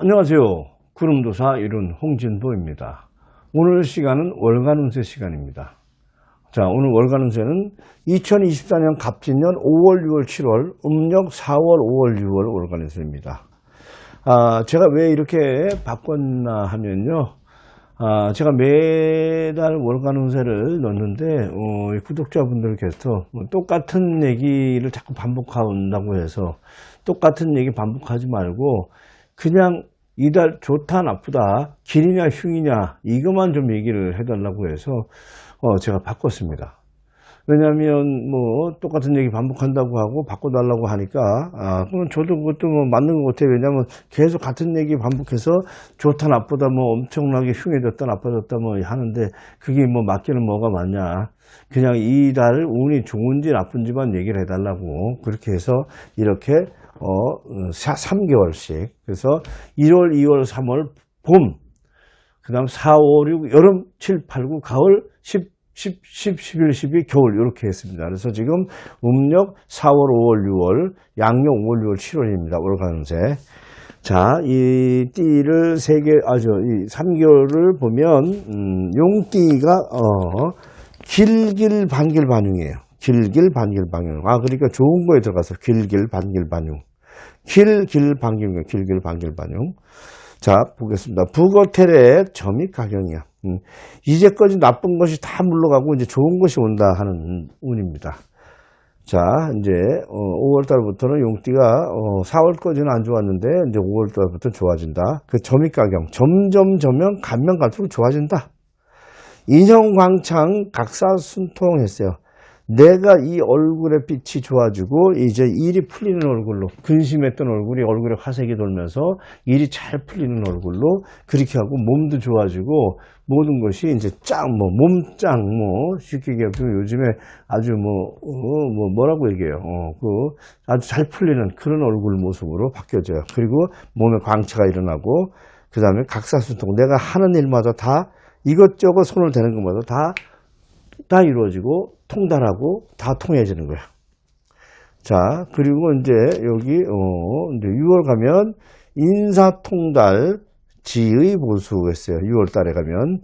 안녕하세요. 구름도사 이룬 홍진보입니다. 오늘 시간은 월간 운세 시간입니다. 자, 오늘 월간 운세는 2024년 갑진년 5월, 6월, 7월, 음력 4월, 5월, 6월 월간 운세입니다. 아, 제가 왜 이렇게 바꿨나 하면요. 아, 제가 매달 월간 운세를 넣는데, 어, 이 구독자분들께서 뭐 똑같은 얘기를 자꾸 반복한다고 해서 똑같은 얘기 반복하지 말고 그냥 이달 좋다 나쁘다 길이냐 흉이냐 이것만 좀 얘기를 해달라고 해서 어, 제가 바꿨습니다. 왜냐하면 뭐 똑같은 얘기 반복한다고 하고 바꿔달라고 하니까 아 그럼 저도 그것도 뭐 맞는 것 같아요. 왜냐하면 계속 같은 얘기 반복해서 좋다 나쁘다 뭐 엄청나게 흉해졌다 나빠졌다 뭐 하는데 그게 뭐 맞기는 뭐가 맞냐. 그냥 이달 운이 좋은지 나쁜지만 얘기를 해달라고 그렇게 해서 이렇게 어 3개월씩 그래서 1월, 2월, 3월 봄 그 다음 4, 5, 6 여름 7, 8, 9 가을 10 10, 10, 11, 12 겨울 이렇게 했습니다. 그래서 지금 음력 4월, 5월, 6월, 양력 5월, 6월, 7월입니다. 월간운세. 자, 이 띠를 세 개, 아주 이 3개월을 보면 음, 용띠가 어, 길길 반길 반용이에요. 길길 반길 반용. 아, 그러니까 좋은 거에 들어가서 길길 반길 반용. 길길 반길 길길 반길 반용. 자, 보겠습니다. 북어텔의 점이 가경이야. 음, 이제까지 나쁜 것이 다 물러가고 이제 좋은 것이 온다 하는 운입니다. 자, 이제 어, 5월 달부터는 용띠가 어, 4월까지는 안 좋았는데 이제 5월 달부터 좋아진다. 그 점이 가경. 점점 점점 가면 갈수록 좋아진다. 인형광창 각사순통했어요. 내가 이 얼굴의 빛이 좋아지고 이제 일이 풀리는 얼굴로 근심했던 얼굴이 얼굴에 화색이 돌면서 일이 잘 풀리는 얼굴로 그렇게 하고 몸도 좋아지고 모든 것이 이제 짱뭐 몸짱 뭐 쉽게 얘기하면 요즘에 아주 뭐, 어, 뭐 뭐라고 얘기해요. 어, 그 아주 잘 풀리는 그런 얼굴 모습으로 바뀌어져요. 그리고 몸에 광채가 일어나고 그 다음에 각사순통 내가 하는 일마다 다 이것저것 손을 대는 것마다 다 다 이루어지고 통달하고 다 통해지는 거야. 자, 그리고 이제 여기, 어, 이제 6월 가면 인사통달 지의 보수했어요. 6월 달에 가면.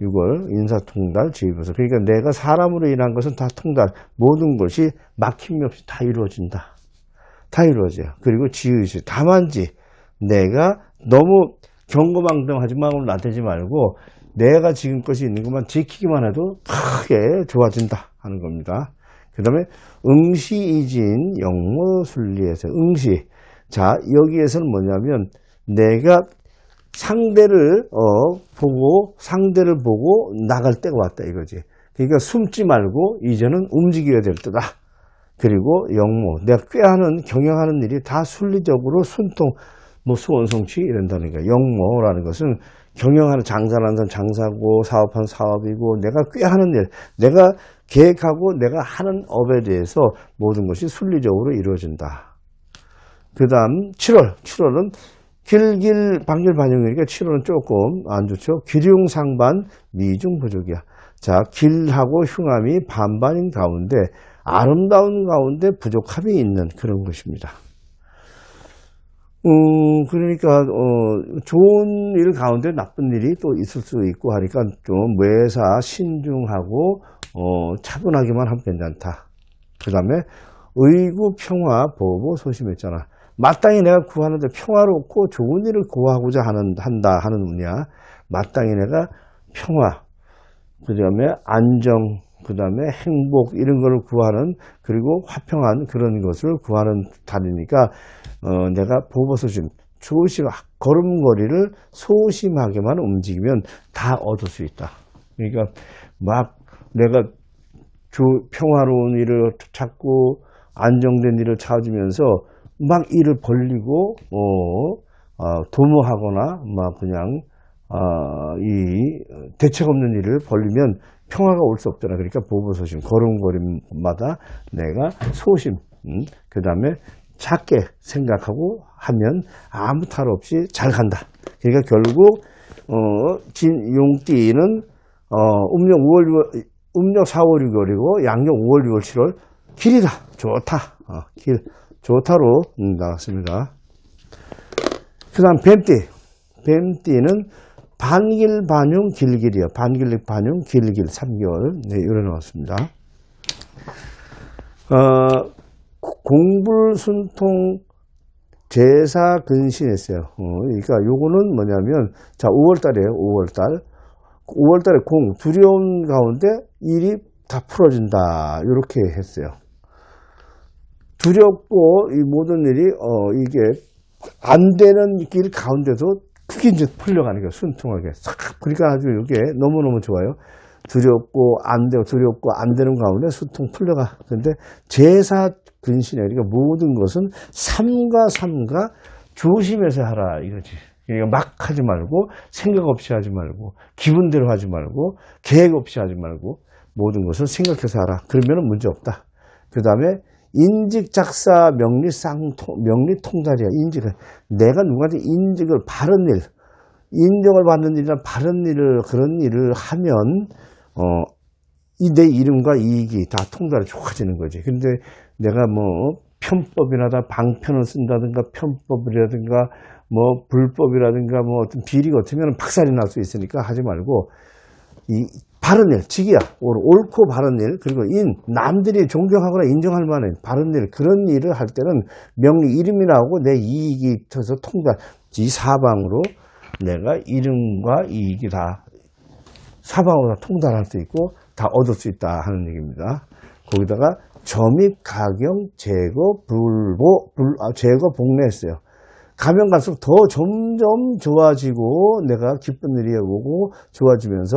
6월 인사통달 지의보수. 그러니까 내가 사람으로 인한 것은 다 통달. 모든 것이 막힘이 없이 다 이루어진다. 다 이루어져요. 그리고 지의시. 다만지 내가 너무 경거망동하지만 나대지 말고 내가 지금까지 있는 것만 지키기만 해도 크게 좋아진다 하는 겁니다. 그 다음에 응시이진 영모순리에서 응시. 자, 여기에서는 뭐냐면 내가 상대를 어, 보고 상대를 보고 나갈 때가 왔다 이거지. 그러니까 숨지 말고 이제는 움직여야 될 때다. 그리고 영모, 내가 꾀하는 경영하는 일이 다 순리적으로 순통, 뭐 수원성취 이런다는 거야. 영모라는 것은 경영하는 장사하는 사람 장사고 사업하는 사업이고 내가 꾀하는 일, 내가 계획하고 내가 하는 업에 대해서 모든 것이 순리적으로 이루어진다. 그 다음 7월, 7월은 길길 반길 반영이니까 7월은 조금 안 좋죠. 기륭 상반 미중 부족이야. 자, 길하고 흉함이 반반인 가운데 아름다운 가운데 부족함이 있는 그런 것입니다. 음, 그러니까, 어, 좋은 일 가운데 나쁜 일이 또 있을 수 있고 하니까 좀 매사 신중하고, 어, 차분하게만 하면 괜찮다. 그 다음에 의구 평화 보보 소심했잖아. 마땅히 내가 구하는데 평화롭고 좋은 일을 구하고자 하는, 한다 하는 운이야. 마땅히 내가 평화, 그 다음에 안정, 그 다음에 행복 이런 거를 구하는 그리고 화평한 그런 것을 구하는 달이니까 어, 내가 보보소심 조심 걸음걸이를 소심하게만 움직이면 다 얻을 수 있다. 그러니까 막 내가 조, 평화로운 일을 찾고 안정된 일을 찾으면서 막 일을 벌리고 어, 어, 도모하거나 막 그냥 어, 이 대책 없는 일을 벌리면 평화가 올 수 없잖아. 그러니까 보보소심, 걸음걸이마다 내가 소심, 음, 그 다음에 작게 생각하고 하면 아무 탈 없이 잘 간다. 그러니까 결국 어, 진용띠는 어, 음력 5월, 6월, 음력 4월, 6월이고 양력 5월, 6월, 7월 길이다. 좋다. 어, 길 좋다로 음, 나왔습니다. 그 다음 뱀띠. 뱀띠는 반길 반용 길길이요. 반길 반용 길길 3개월. 네, 나왔습니다. 어, 공불순통 제사 근신했어요. 어, 그러니까 요거는 뭐냐면 자 5월달이에요. 5월달. 5월달에 공 두려운 가운데 일이 다 풀어진다. 이렇게 했어요. 두렵고 이 모든 일이 어 이게 안 되는 길 가운데도 그게 이제 풀려가는 거예요. 순통하게. 싹. 그러니까 아주 이게 너무너무 좋아요. 두렵고 안 되고 두렵고 안 되는 가운데 수통 풀려가. 근데 제사 근신에 그러니까 모든 것은 삼가 삼가 조심해서 하라 이거지. 그러니까 막 하지 말고 생각 없이 하지 말고 기분대로 하지 말고 계획 없이 하지 말고 모든 것을 생각해서 하라. 그러면 문제 없다. 그 다음에 인직 작사 명리 쌍통 명리 통달이야. 인직을 내가 누구한테 인직을 바른 일, 인정을 받는 일이나 바른 일을 그런 일을 하면 어, 이 내 이름과 이익이 다 통달이 좋아지는 거지. 근데 내가 뭐 편법이나 다 방편을 쓴다든가 편법이라든가 뭐 불법이라든가 뭐 어떤 비리 같으면 박살이 날 수 있으니까 하지 말고 이 바른 일, 직이야. 옳- 옳고 바른 일, 그리고 인, 남들이 존경하거나 인정할 만한 바른 일, 그런 일을 할 때는 명리 이름이 나오고 내 이익이 터서 통달, 이 사방으로 내가 이름과 이익이 다 사방으로 다 통달할 수 있고 다 얻을 수 있다 하는 얘기입니다. 거기다가 점입, 가경, 제거, 불보, 불, 아, 제거, 복례했어요. 가면 갈수록 더 점점 좋아지고 내가 기쁜 일이 오고 좋아지면서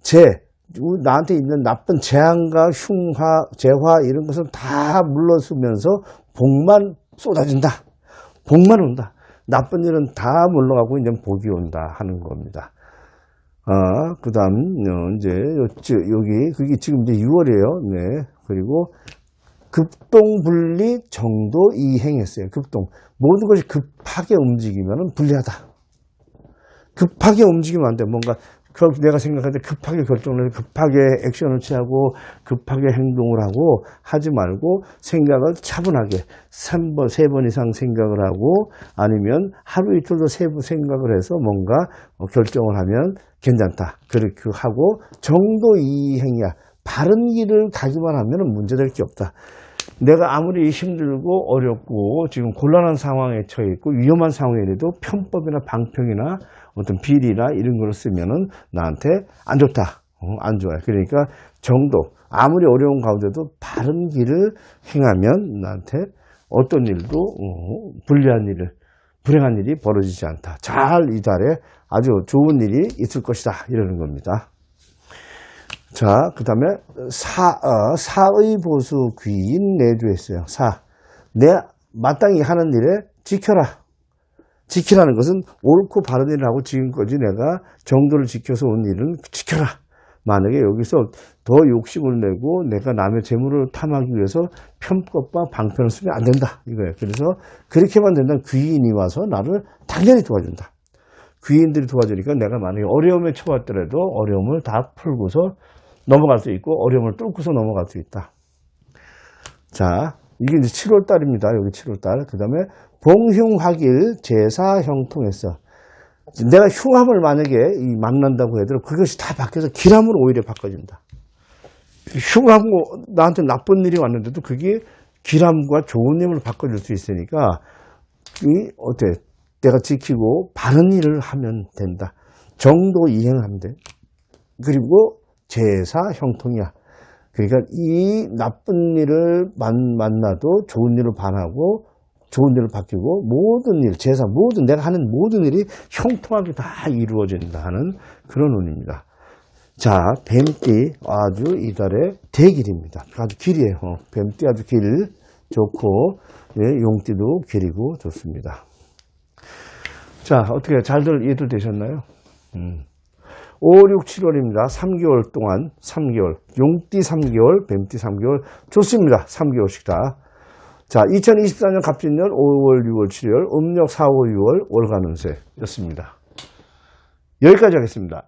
제 나한테 있는 나쁜 재앙과 흉화, 재화 이런 것을 다 물러서면서 복만 쏟아진다. 복만 온다. 나쁜 일은 다 물러가고 이제 복이 온다 하는 겁니다. 아, 그 다음, 어, 이제, 여기, 그게 지금 이제 6월이에요. 네. 그리고 급동분리 정도 이행했어요. 급동. 모든 것이 급하게 움직이면 불리하다. 급하게 움직이면 안 돼. 뭔가, 그 내가 생각할 때 급하게 결정을 해서 급하게 액션을 취하고 급하게 행동을 하고 하지 말고 생각을 차분하게 3번, 3번 이상 생각을 하고 아니면 하루 이틀도 세부 생각을 해서 뭔가 어, 결정을 하면 괜찮다. 그렇게 하고 정도 이행이야. 바른 길을 가기만 하면 문제될 게 없다. 내가 아무리 힘들고 어렵고 지금 곤란한 상황에 처해 있고 위험한 상황이라도 편법이나 방평이나 어떤 비리나 이런 걸 쓰면은 나한테 안 좋다. 어, 안 좋아요. 그러니까 정도. 아무리 어려운 가운데도 바른 길을 행하면 나한테 어떤 일도 어, 불리한 일을 불행한 일이 벌어지지 않다. 잘 이달에 아주 좋은 일이 있을 것이다. 이러는 겁니다. 자, 그 다음에 사, 어, 사의 보수 귀인 내주했어요. 사. 내 마땅히 하는 일에 지켜라. 지키라는 것은 옳고 바른 일을 하고 지금까지 내가 정도를 지켜서 온 일은 지켜라. 만약에 여기서 더 욕심을 내고 내가 남의 재물을 탐하기 위해서 편법과 방편을 쓰면 안 된다. 이거예요. 그래서 그렇게만 된다면 귀인이 와서 나를 당연히 도와준다. 귀인들이 도와주니까 내가 만약에 어려움에 처했더라도 어려움을 다 풀고서 넘어갈 수 있고 어려움을 뚫고서 넘어갈 수 있다. 자, 이게 이제 7월 달입니다. 여기 7월 달. 그 다음에 봉흉화길 제사 형통했어. 내가 흉함을 만약에 이 만난다고 해도 그것이 다 바뀌어서 기람으로 오히려 바꿔진다. 흉하고 나한테 나쁜 일이 왔는데도 그게 기람과 좋은 힘을 바꿔줄 수 있으니까 이 어때? 내가 지키고 바른 일을 하면 된다. 정도 이행하면 돼. 그리고 제사 형통이야. 그러니까 이 나쁜 일을 만, 만나도 좋은 일을 반하고 좋은 일을 바뀌고 모든 일, 제사, 모든 내가 하는 모든 일이 형통하게 다 이루어진다 하는 그런 운입니다. 자, 뱀띠 아주 이달의 대길입니다. 아주 길이에요. 어, 뱀띠 아주 길 좋고 예, 용띠도 길이고 좋습니다. 자, 어떻게 잘들 이해들 되셨나요? 음. 5, 6, 7월입니다. 3개월 동안 3개월. 용띠 3개월, 뱀띠 3개월. 좋습니다. 3개월씩 다. 자, 2024년 갑진년 5월, 6월, 7월, 음력 4, 5, 6월 월간 운세였습니다. 여기까지 하겠습니다.